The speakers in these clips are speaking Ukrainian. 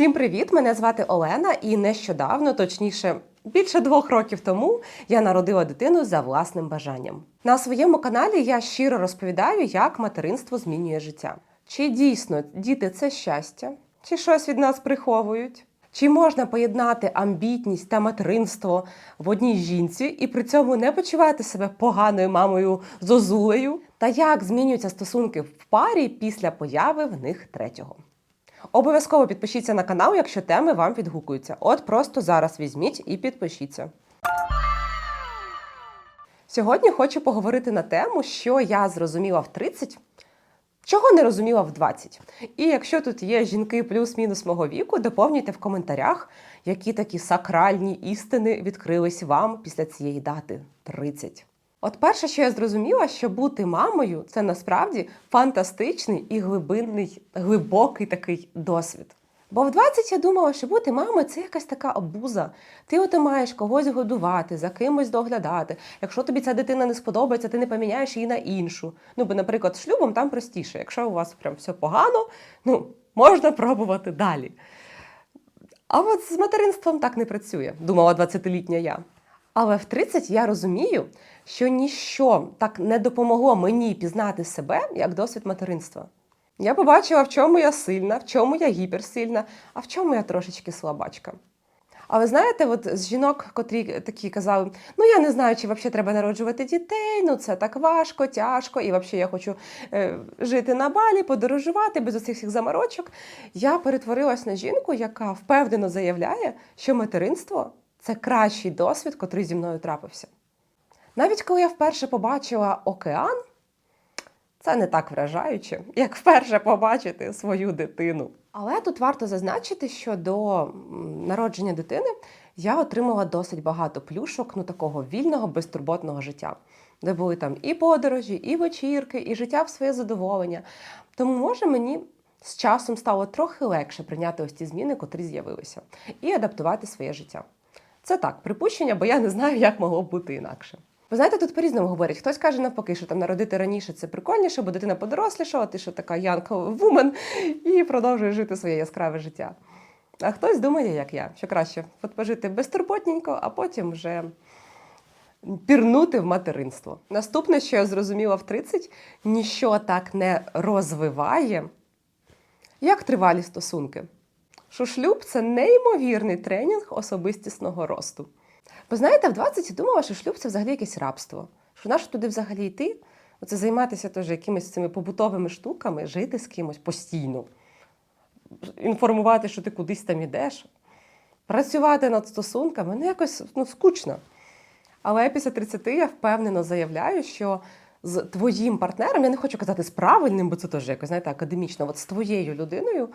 Всім привіт! Мене звати Олена, і нещодавно, точніше, більше двох років тому, я народила дитину за власним бажанням. На своєму каналі я щиро розповідаю, як материнство змінює життя. Чи дійсно діти це щастя, чи щось від нас приховують? Чи можна поєднати амбітність та материнство в одній жінці і при цьому не почувати себе поганою мамою зозулею? Та як змінюються стосунки в парі після появи в них третього? Обов'язково підпишіться на канал, якщо теми вам відгукуються. От просто зараз візьміть і підпишіться. Сьогодні хочу поговорити на тему, що я зрозуміла в 30, чого не розуміла в 20. І якщо тут є жінки плюс-мінус мого віку, доповнюйте в коментарях, які такі сакральні істини відкрились вам після цієї дати 30. От перше, що я зрозуміла, що бути мамою це насправді фантастичний і глибинний, глибокий такий досвід. Бо в 20 я думала, що бути мамою це якась така обуза. Ти от маєш когось годувати, за кимось доглядати. Якщо тобі ця дитина не сподобається, ти не поміняєш її на іншу. Ну, бо, наприклад, шлюбом там простіше. Якщо у вас прям все погано, ну можна пробувати далі. А от з материнством так не працює, думала 20-літня я. Але в 30 я розумію, що ніщо так не допомогло мені пізнати себе як досвід материнства. Я побачила, в чому я сильна, в чому я гіперсильна, а в чому я трошечки слабачка. Але знаєте, от з жінок, котрі такі казали, ну я не знаю, чи взагалі треба народжувати дітей, ну це так важко, тяжко, і взагалі я хочу е, жити на балі, подорожувати без усіх всіх заморочок. Я перетворилась на жінку, яка впевнено заявляє, що материнство це кращий досвід, котрий зі мною трапився. Навіть коли я вперше побачила океан, це не так вражаюче, як вперше побачити свою дитину. Але тут варто зазначити, що до народження дитини я отримала досить багато плюшок, ну такого вільного, безтурботного життя, де були там і подорожі, і вечірки, і життя в своє задоволення. Тому, може, мені з часом стало трохи легше прийняти ось ці зміни, котрі з'явилися, і адаптувати своє життя. Це так, припущення, бо я не знаю, як могло б бути інакше. Ви знаєте, тут по-різному говорять. Хтось каже навпаки, що там народити раніше це прикольніше, бо дитина подорослішала, ти що така young woman, і продовжує жити своє яскраве життя. А хтось думає, як я, що краще от пожити безтурботненько, а потім вже пірнути в материнство. Наступне, що я зрозуміла в 30, ніщо так не розвиває, як тривалі стосунки. Що шлюб це неймовірний тренінг особистісного росту. Ви знаєте, в 20 я думала, що шлюб це взагалі якесь рабство. Що нащо туди взагалі йти? Оце займатися теж якимись цими побутовими штуками, жити з кимось постійно, інформувати, що ти кудись там ідеш, працювати над стосунками, ну якось ну, скучно. Але після 30 я впевнено заявляю, що з твоїм партнером, я не хочу казати з правильним, бо це теж якось знаєте, академічно, от з твоєю людиною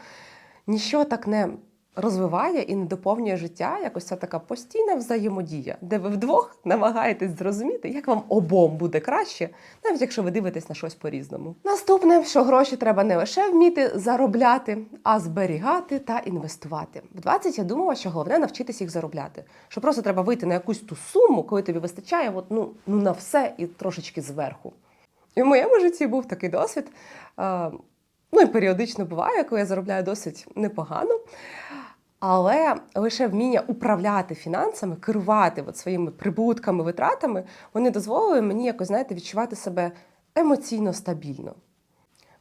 ніщо так не розвиває і не доповнює життя, якось ця така постійна взаємодія, де ви вдвох намагаєтесь зрозуміти, як вам обом буде краще, навіть якщо ви дивитесь на щось по-різному. Наступне, що гроші треба не лише вміти заробляти, а зберігати та інвестувати. В 20 я думала, що головне навчитися їх заробляти. Що просто треба вийти на якусь ту суму, коли тобі вистачає, от, ну, ну на все і трошечки зверху. І в моєму житті був такий досвід. Ну і періодично буває, коли я заробляю досить непогано. Але лише вміння управляти фінансами, керувати от своїми прибутками, витратами, вони дозволили мені якось, знаєте, відчувати себе емоційно стабільно.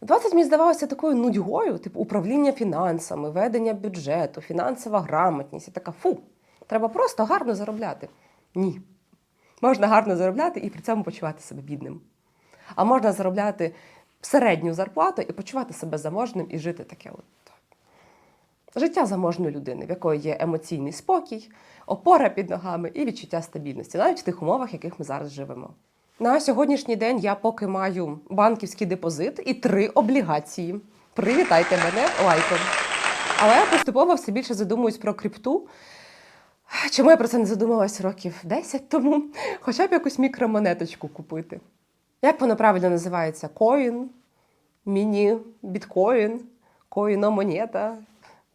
20 мені здавалося такою нудьгою, типу управління фінансами, ведення бюджету, фінансова грамотність. Я така фу, треба просто гарно заробляти. Ні. Можна гарно заробляти і при цьому почувати себе бідним. А можна заробляти середню зарплату і почувати себе заможним і жити таке от. Життя заможної людини, в якої є емоційний спокій, опора під ногами і відчуття стабільності, навіть в тих умовах, в яких ми зараз живемо. На сьогоднішній день я поки маю банківський депозит і три облігації. Привітайте мене лайком. Але я поступово все більше задумуюсь про крипту. Чому я про це не задумалась років 10 тому? Хоча б якусь мікромонеточку купити. Як воно правильно називається? Коін, міні, біткоін, коїномонета.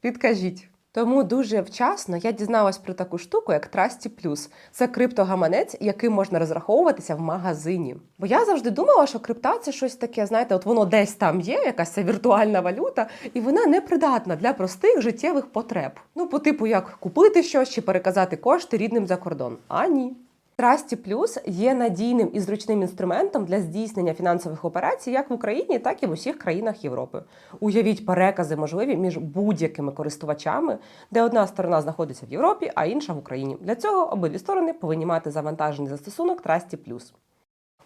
Підкажіть. Тому дуже вчасно я дізналась про таку штуку, як Trusty Plus. Це криптогаманець, яким можна розраховуватися в магазині. Бо я завжди думала, що крипта це щось таке, знаєте, от воно десь там є, якась ця віртуальна валюта, і вона не придатна для простих життєвих потреб. Ну, по типу, як купити щось чи переказати кошти рідним за кордон. А ні. Trusty Plus є надійним і зручним інструментом для здійснення фінансових операцій як в Україні, так і в усіх країнах Європи. Уявіть, перекази можливі між будь-якими користувачами, де одна сторона знаходиться в Європі, а інша в Україні. Для цього обидві сторони повинні мати завантажений застосунок Trusty Plus.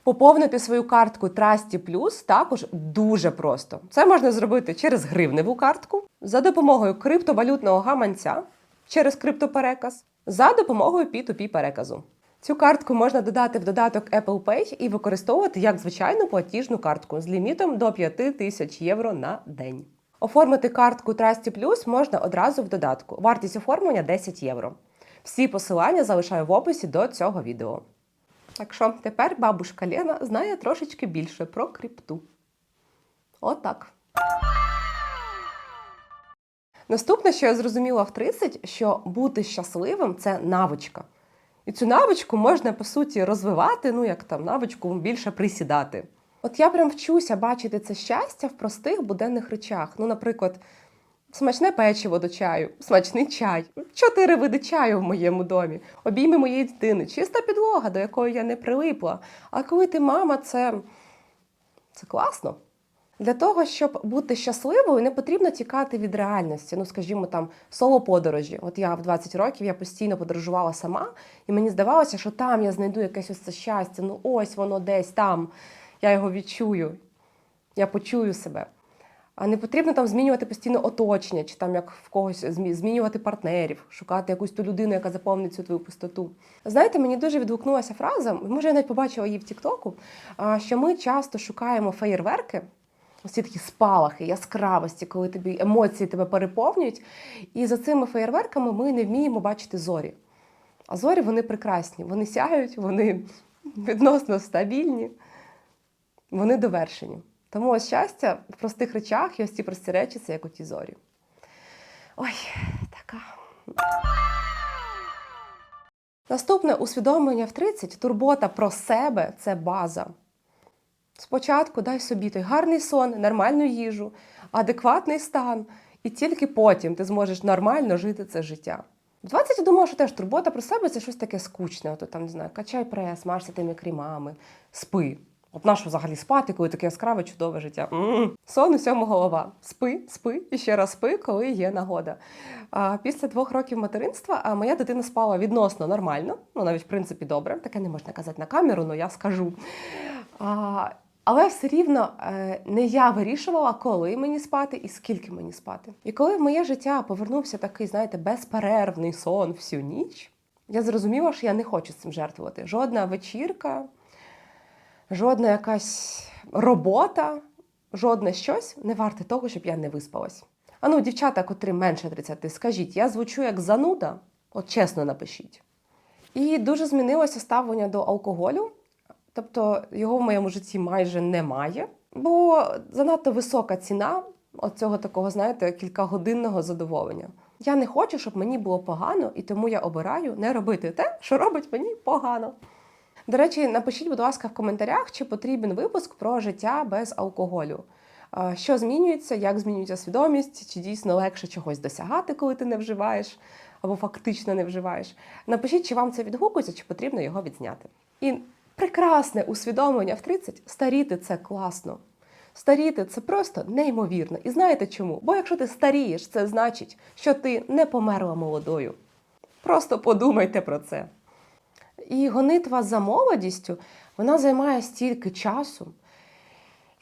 Поповнити свою картку Trusty Plus також дуже просто. Це можна зробити через гривневу картку, за допомогою криптовалютного гаманця, через криптопереказ, за допомогою P2P переказу. Цю картку можна додати в додаток Apple Pay і використовувати як звичайну платіжну картку з лімітом до 5 тисяч євро на день. Оформити картку Trusty Plus можна одразу в додатку. Вартість оформлення 10 євро. Всі посилання залишаю в описі до цього відео. Так що тепер бабушка Лена знає трошечки більше про крипту. Отак. Наступне, що я зрозуміла в 30, що бути щасливим це навичка. І цю навичку можна по суті розвивати, ну як там навичку більше присідати. От я прям вчуся бачити це щастя в простих буденних речах. Ну, наприклад, смачне печиво до чаю, смачний чай, чотири види чаю в моєму домі, обійми моєї дитини, чиста підлога, до якої я не прилипла. А коли ти мама, це, це класно. Для того, щоб бути щасливою, не потрібно тікати від реальності. Ну, скажімо, там соло подорожі. От я в 20 років я постійно подорожувала сама, і мені здавалося, що там я знайду якесь ось це щастя. Ну ось воно десь там. Я його відчую, я почую себе. А не потрібно там змінювати постійно оточення, чи там як в когось змінювати партнерів, шукати якусь ту людину, яка заповнить цю твою пустоту. Знаєте, мені дуже відгукнулася фраза, може, я навіть побачила її в Тіктоку, що ми часто шукаємо феєрверки, ось ці такі спалахи, яскравості, коли тобі емоції тебе переповнюють. І за цими феєрверками ми не вміємо бачити зорі. А зорі вони прекрасні, вони сяють, вони відносно стабільні, вони довершені. Тому ось щастя в простих речах і ось ці прості речі це як оті зорі. Ой, така. Наступне усвідомлення в 30 турбота про себе це база. Спочатку дай собі той гарний сон, нормальну їжу, адекватний стан, і тільки потім ти зможеш нормально жити це життя. В 20 я думала, що теж турбота про себе це щось таке скучне. Ото там не знаю, качай прес, марся тими крімами, спи. От нащо взагалі спати, коли таке яскраве, чудове життя? м Сон усьому голова. Спи, спи і ще раз спи, коли є нагода. А після двох років материнства моя дитина спала відносно нормально, ну навіть в принципі добре. Таке не можна казати на камеру, але я скажу. А, але все рівно е, не я вирішувала, коли мені спати і скільки мені спати. І коли в моє життя повернувся такий, знаєте, безперервний сон всю ніч, я зрозуміла, що я не хочу цим жертвувати. Жодна вечірка, жодна якась робота, жодне щось не варте того, щоб я не виспалась. А ну, дівчата, котрі менше 30, скажіть, я звучу як зануда? От чесно напишіть. І дуже змінилося ставлення до алкоголю. Тобто його в моєму житті майже немає, бо занадто висока ціна оцього такого, знаєте, кількагодинного задоволення. Я не хочу, щоб мені було погано, і тому я обираю не робити те, що робить мені погано. До речі, напишіть, будь ласка, в коментарях, чи потрібен випуск про життя без алкоголю. Що змінюється, як змінюється свідомість, чи дійсно легше чогось досягати, коли ти не вживаєш, або фактично не вживаєш. Напишіть, чи вам це відгукується, чи потрібно його відзняти. І прекрасне усвідомлення в 30 старіти це класно. Старіти це просто неймовірно. І знаєте чому? Бо якщо ти старієш, це значить, що ти не померла молодою. Просто подумайте про це. І гонитва за молодістю вона займає стільки часу.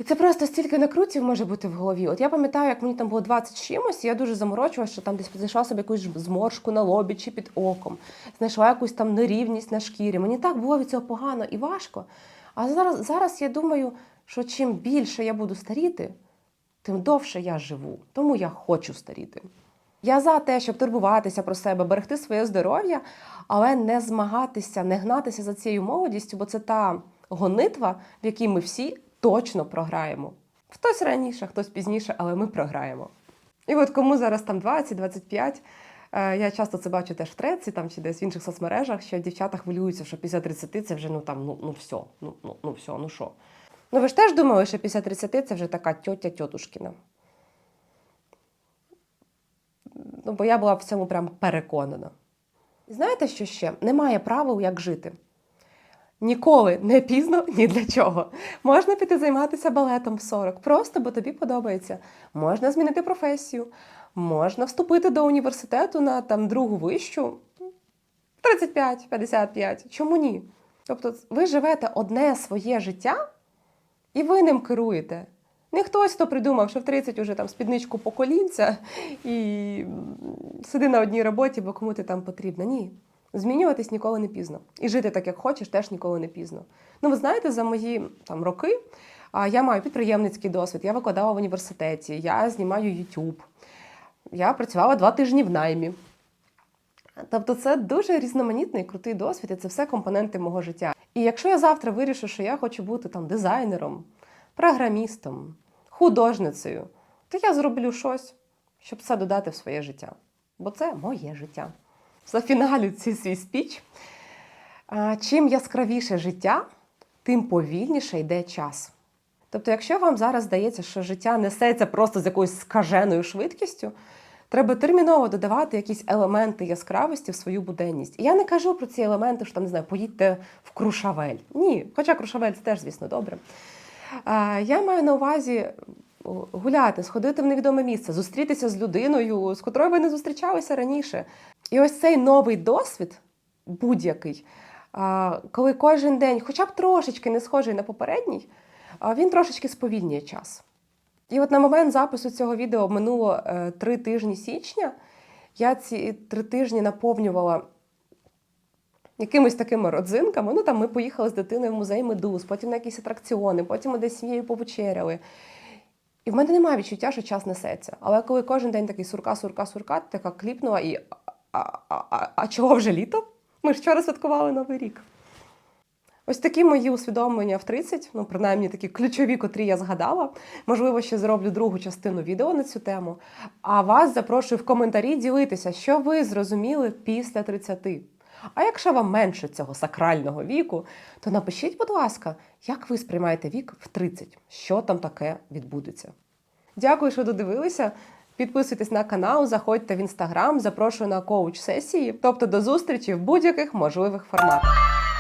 І це просто стільки накрутів може бути в голові. От я пам'ятаю, як мені там було 20 чимось, і я дуже заморочувалася, що там десь знайшла собі якусь зморшку на лобі чи під оком, знайшла якусь там нерівність на шкірі. Мені так було від цього погано і важко. А зараз, зараз я думаю, що чим більше я буду старіти, тим довше я живу. Тому я хочу старіти. Я за те, щоб турбуватися про себе, берегти своє здоров'я, але не змагатися, не гнатися за цією молодістю, бо це та гонитва, в якій ми всі точно програємо. Хтось раніше, хтось пізніше, але ми програємо. І от кому зараз там 20-25, е, я часто це бачу теж в треці там, чи десь в інших соцмережах, що дівчата хвилюються, що після 30 це вже ну там, ну, ну все, ну, ну, ну все, ну що. Ну ви ж теж думали, що після 30 це вже така тьотя тьотушкіна. Ну, бо я була в цьому прям переконана. І знаєте, що ще? Немає правил, як жити. Ніколи не пізно ні для чого. Можна піти займатися балетом в 40, просто бо тобі подобається. Можна змінити професію, можна вступити до університету на там другу вищу 35-55. Чому ні? Тобто, ви живете одне своє життя, і ви ним керуєте. Не хтось, хто придумав, що в 30 уже там спідничку по колінця і сиди на одній роботі, бо кому ти там потрібна. Ні. Змінюватись ніколи не пізно. І жити так, як хочеш, теж ніколи не пізно. Ну, ви знаєте, за мої там роки я маю підприємницький досвід, я викладала в університеті, я знімаю YouTube, я працювала два тижні в наймі. Тобто це дуже різноманітний крутий досвід, і це все компоненти мого життя. І якщо я завтра вирішу, що я хочу бути там дизайнером, програмістом, художницею, то я зроблю щось, щоб це додати в своє життя. Бо це моє життя. Зафіналю цей свій спіч. Чим яскравіше життя, тим повільніше йде час. Тобто, якщо вам зараз здається, що життя несеться просто з якоюсь скаженою швидкістю, треба терміново додавати якісь елементи яскравості в свою буденність. І я не кажу про ці елементи, що там не знаю, поїдьте в Крушавель. Ні, хоча Крушавель це теж, звісно, добре. Я маю на увазі гуляти, сходити в невідоме місце, зустрітися з людиною, з котрою ви не зустрічалися раніше. І ось цей новий досвід, будь-який, коли кожен день, хоча б трошечки не схожий на попередній, він трошечки сповільнює час. І от на момент запису цього відео минуло е, три тижні січня. Я ці три тижні наповнювала якимись такими родзинками. Ну там ми поїхали з дитиною в музей медуз, потім на якісь атракціони, потім ми десь сім'єю повечеряли. І в мене немає відчуття, що час несеться. Але коли кожен день такий сурка, сурка, сурка, така кліпнула і а, а, а, чого вже літо? Ми ж вчора святкували Новий рік. Ось такі мої усвідомлення в 30, ну принаймні такі ключові, котрі я згадала. Можливо, ще зроблю другу частину відео на цю тему. А вас запрошую в коментарі ділитися, що ви зрозуміли після 30. А якщо вам менше цього сакрального віку, то напишіть, будь ласка, як ви сприймаєте вік в 30, що там таке відбудеться. Дякую, що додивилися. Підписуйтесь на канал, заходьте в інстаграм, запрошую на коуч-сесії, тобто до зустрічі в будь-яких можливих форматах.